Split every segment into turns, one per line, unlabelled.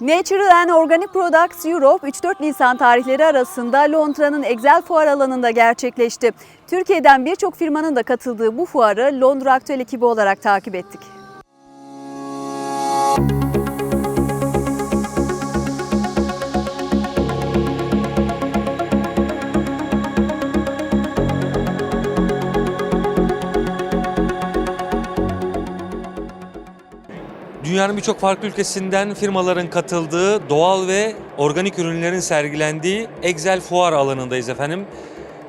Natural and Organic Products Europe 3-4 Nisan tarihleri arasında Londra'nın Excel Fuar alanında gerçekleşti. Türkiye'den birçok firmanın da katıldığı bu fuarı Londra Aktüel ekibi olarak takip ettik.
Dünyanın birçok farklı ülkesinden firmaların katıldığı doğal ve organik ürünlerin sergilendiği Excel Fuar alanındayız efendim.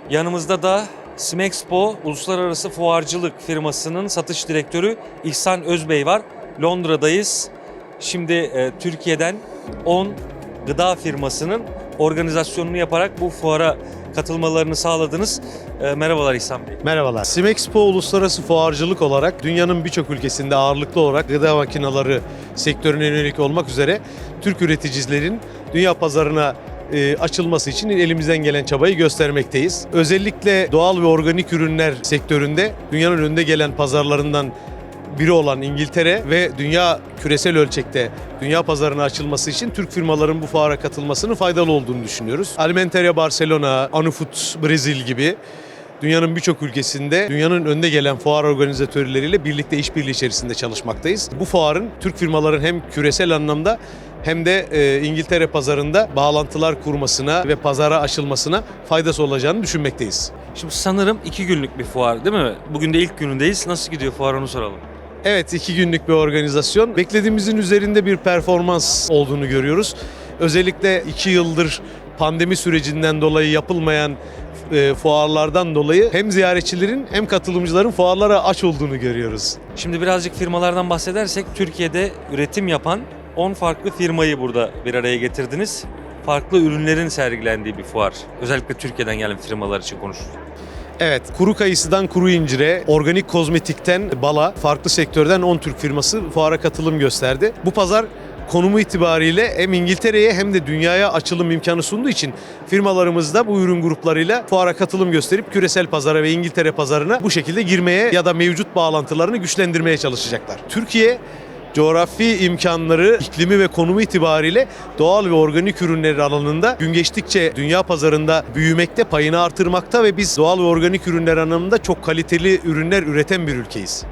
Yanımızda da Smexpo Uluslararası Fuarcılık firmasının satış direktörü İhsan Özbey var. Londra'dayız. Şimdi e, Türkiye'den 10 gıda firmasının organizasyonunu yaparak bu fuara katılmalarını sağladınız. E, merhabalar İhsan Bey.
Merhabalar. Simexpo Uluslararası Fuarcılık olarak dünyanın birçok ülkesinde ağırlıklı olarak gıda makineleri sektörüne yönelik olmak üzere Türk üreticilerin dünya pazarına e, açılması için elimizden gelen çabayı göstermekteyiz. Özellikle doğal ve organik ürünler sektöründe dünyanın önde gelen pazarlarından biri olan İngiltere ve dünya küresel ölçekte dünya pazarına açılması için Türk firmaların bu fuara katılmasının faydalı olduğunu düşünüyoruz. Alimentaria Barcelona, Anufood Brezil gibi Dünyanın birçok ülkesinde dünyanın önde gelen fuar organizatörleriyle birlikte işbirliği içerisinde çalışmaktayız. Bu fuarın Türk firmaların hem küresel anlamda hem de e, İngiltere pazarında bağlantılar kurmasına ve pazara açılmasına faydası olacağını düşünmekteyiz.
Şimdi sanırım iki günlük bir fuar değil mi? Bugün de ilk günündeyiz. Nasıl gidiyor fuar onu soralım.
Evet iki günlük bir organizasyon. Beklediğimizin üzerinde bir performans olduğunu görüyoruz. Özellikle iki yıldır pandemi sürecinden dolayı yapılmayan e, fuarlardan dolayı hem ziyaretçilerin hem katılımcıların fuarlara aç olduğunu görüyoruz.
Şimdi birazcık firmalardan bahsedersek Türkiye'de üretim yapan 10 farklı firmayı burada bir araya getirdiniz. Farklı ürünlerin sergilendiği bir fuar. Özellikle Türkiye'den gelen firmalar için konuşuyoruz.
Evet, kuru kayısıdan kuru incire, organik kozmetikten bala, farklı sektörden 10 Türk firması fuara katılım gösterdi. Bu pazar konumu itibariyle hem İngiltere'ye hem de dünyaya açılım imkanı sunduğu için firmalarımız da bu ürün gruplarıyla fuara katılım gösterip küresel pazara ve İngiltere pazarına bu şekilde girmeye ya da mevcut bağlantılarını güçlendirmeye çalışacaklar. Türkiye coğrafi imkanları, iklimi ve konumu itibariyle doğal ve organik ürünler alanında gün geçtikçe dünya pazarında büyümekte, payını artırmakta ve biz doğal ve organik ürünler anlamında çok kaliteli ürünler üreten bir ülkeyiz.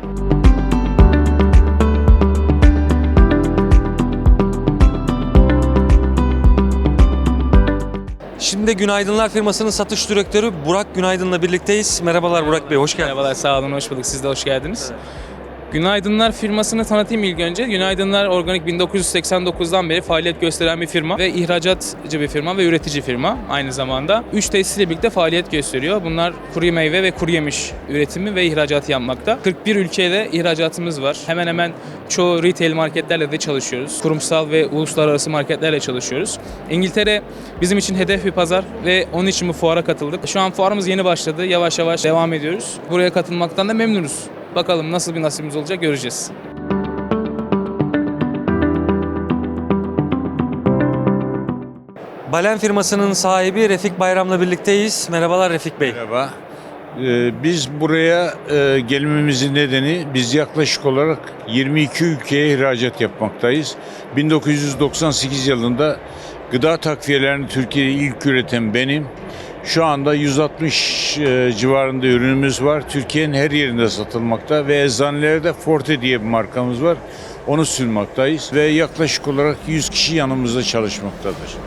Şimdi de Günaydınlar firmasının satış direktörü Burak Günaydın'la birlikteyiz. Merhabalar Burak Bey, hoş geldiniz.
Merhabalar, sağ olun, hoş bulduk. Siz de hoş geldiniz. Günaydınlar firmasını tanıtayım ilk önce. Günaydınlar Organik 1989'dan beri faaliyet gösteren bir firma ve ihracatçı bir firma ve üretici firma aynı zamanda. 3 tesisle birlikte faaliyet gösteriyor. Bunlar kuru meyve ve kuru yemiş üretimi ve ihracatı yapmakta. 41 ülkede ihracatımız var. Hemen hemen çoğu retail marketlerle de çalışıyoruz. Kurumsal ve uluslararası marketlerle çalışıyoruz. İngiltere bizim için hedef bir pazar ve onun için bu fuara katıldık. Şu an fuarımız yeni başladı. Yavaş yavaş devam ediyoruz. Buraya katılmaktan da memnunuz. Bakalım nasıl bir nasibimiz olacak göreceğiz.
Balen firmasının sahibi Refik Bayram'la birlikteyiz. Merhabalar Refik Bey.
Merhaba. Ee, Biz buraya e, gelmemizin nedeni biz yaklaşık olarak 22 ülkeye ihracat yapmaktayız. 1998 yılında gıda takviyelerini Türkiye'de ilk üreten benim. Şu anda 160 e, civarında ürünümüz var. Türkiye'nin her yerinde satılmakta ve eczanelerde Forte diye bir markamız var. Onu sunmaktayız ve yaklaşık olarak 100 kişi yanımızda çalışmaktadır.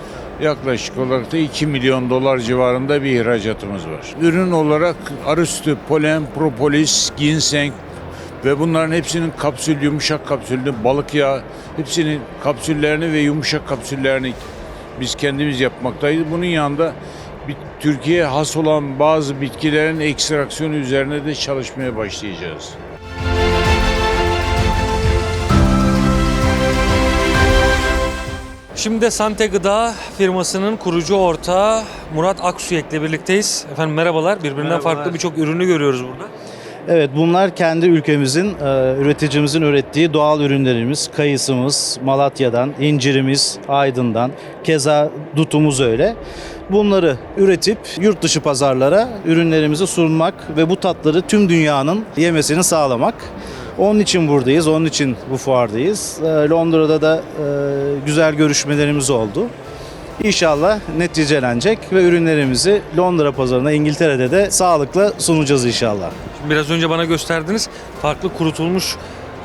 Yaklaşık olarak da 2 milyon dolar civarında bir ihracatımız var. Ürün olarak arı sütü, polen, propolis, ginseng ve bunların hepsinin kapsül, yumuşak kapsüllü, balık yağı, hepsinin kapsüllerini ve yumuşak kapsüllerini biz kendimiz yapmaktayız. Bunun yanında Türkiye'ye has olan bazı bitkilerin ekstraksiyonu üzerine de çalışmaya başlayacağız.
Şimdi de Sante Gıda firmasının kurucu ortağı Murat Aksuyek'le birlikteyiz. Efendim merhabalar. Birbirinden
Merhabalar.
farklı birçok ürünü görüyoruz burada.
Evet bunlar kendi ülkemizin, e, üreticimizin ürettiği doğal ürünlerimiz. Kayısımız Malatya'dan, incirimiz Aydın'dan, keza dutumuz öyle. Bunları üretip yurt dışı pazarlara ürünlerimizi sunmak ve bu tatları tüm dünyanın yemesini sağlamak. Onun için buradayız, onun için bu fuardayız. Ee, Londra'da da e, güzel görüşmelerimiz oldu. İnşallah neticelenecek ve ürünlerimizi Londra pazarına, İngiltere'de de sağlıkla sunacağız inşallah.
Biraz önce bana gösterdiniz farklı kurutulmuş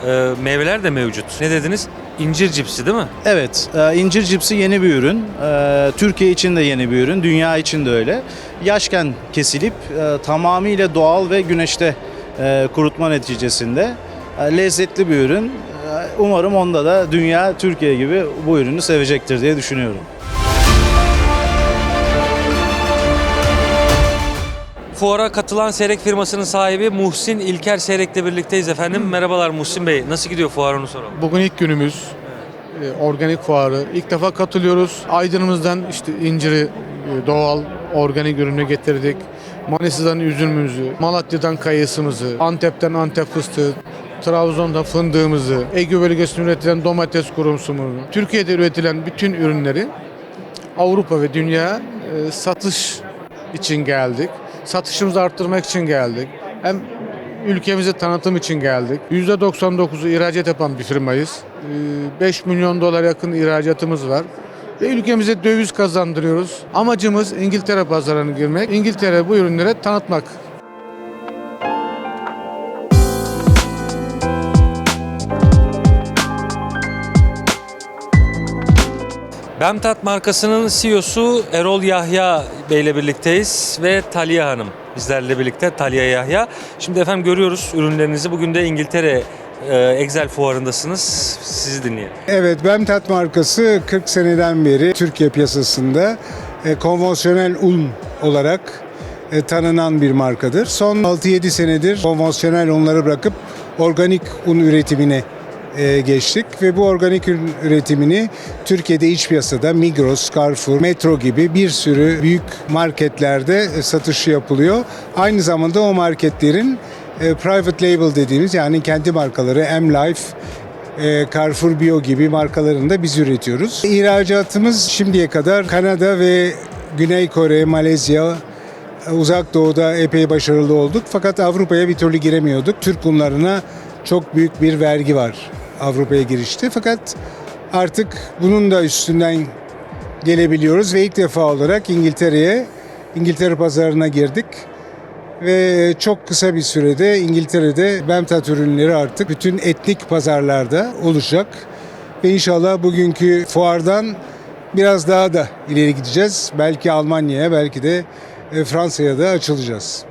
e, meyveler de mevcut. Ne dediniz? İncir cipsi değil mi?
Evet, e, incir cipsi yeni bir ürün. E, Türkiye için de yeni bir ürün, dünya için de öyle. Yaşken kesilip e, tamamıyla doğal ve güneşte e, kurutma neticesinde e, lezzetli bir ürün. E, Umarım onda da dünya Türkiye gibi bu ürünü sevecektir diye düşünüyorum.
Fuara katılan seyrek firmasının sahibi Muhsin İlker Seyrek'le birlikteyiz efendim. Merhabalar Muhsin Bey. Nasıl gidiyor fuar onu soralım.
Bugün ilk günümüz. Ee, Organik fuarı. İlk defa katılıyoruz. Aydın'ımızdan işte inciri, e, doğal organik ürünü getirdik. Manisa'dan üzümümüzü, Malatya'dan kayısımızı, Antep'ten Antep fıstığı, Trabzon'da fındığımızı, Ege bölgesinde üretilen domates kurumsumunu, Türkiye'de üretilen bütün ürünleri Avrupa ve dünya e, satış için geldik. Satışımızı arttırmak için geldik. Hem ülkemize tanıtım için geldik. %99'u ihracat yapan bir firmayız. Ee, 5 milyon dolar yakın ihracatımız var. Ve ülkemize döviz kazandırıyoruz. Amacımız İngiltere pazarına girmek. İngiltere bu ürünlere tanıtmak.
Bemtat markasının CEO'su Erol Yahya Bey ile birlikteyiz ve Talya Hanım bizlerle birlikte Talya Yahya. Şimdi efendim görüyoruz ürünlerinizi. Bugün de İngiltere e, Excel fuarındasınız. Sizi dinleyelim.
Evet, Bemtat markası 40 seneden beri Türkiye piyasasında e, konvansiyonel un olarak e, tanınan bir markadır. Son 6-7 senedir konvansiyonel unları bırakıp organik un üretimine geçtik ve bu organik üretimini Türkiye'de iç piyasada Migros, Carrefour, Metro gibi bir sürü büyük marketlerde e, satışı yapılıyor. Aynı zamanda o marketlerin e, private label dediğimiz yani kendi markaları M-Life, e, Carrefour Bio gibi markalarını da biz üretiyoruz. İhracatımız şimdiye kadar Kanada ve Güney Kore, Malezya, e, Uzak Doğu'da epey başarılı olduk. Fakat Avrupa'ya bir türlü giremiyorduk. Türk unlarına çok büyük bir vergi var Avrupa'ya girişte. Fakat artık bunun da üstünden gelebiliyoruz ve ilk defa olarak İngiltere'ye, İngiltere pazarına girdik. Ve çok kısa bir sürede İngiltere'de Bemtat ürünleri artık bütün etnik pazarlarda olacak. Ve inşallah bugünkü fuardan biraz daha da ileri gideceğiz. Belki Almanya'ya, belki de e, Fransa'ya da açılacağız.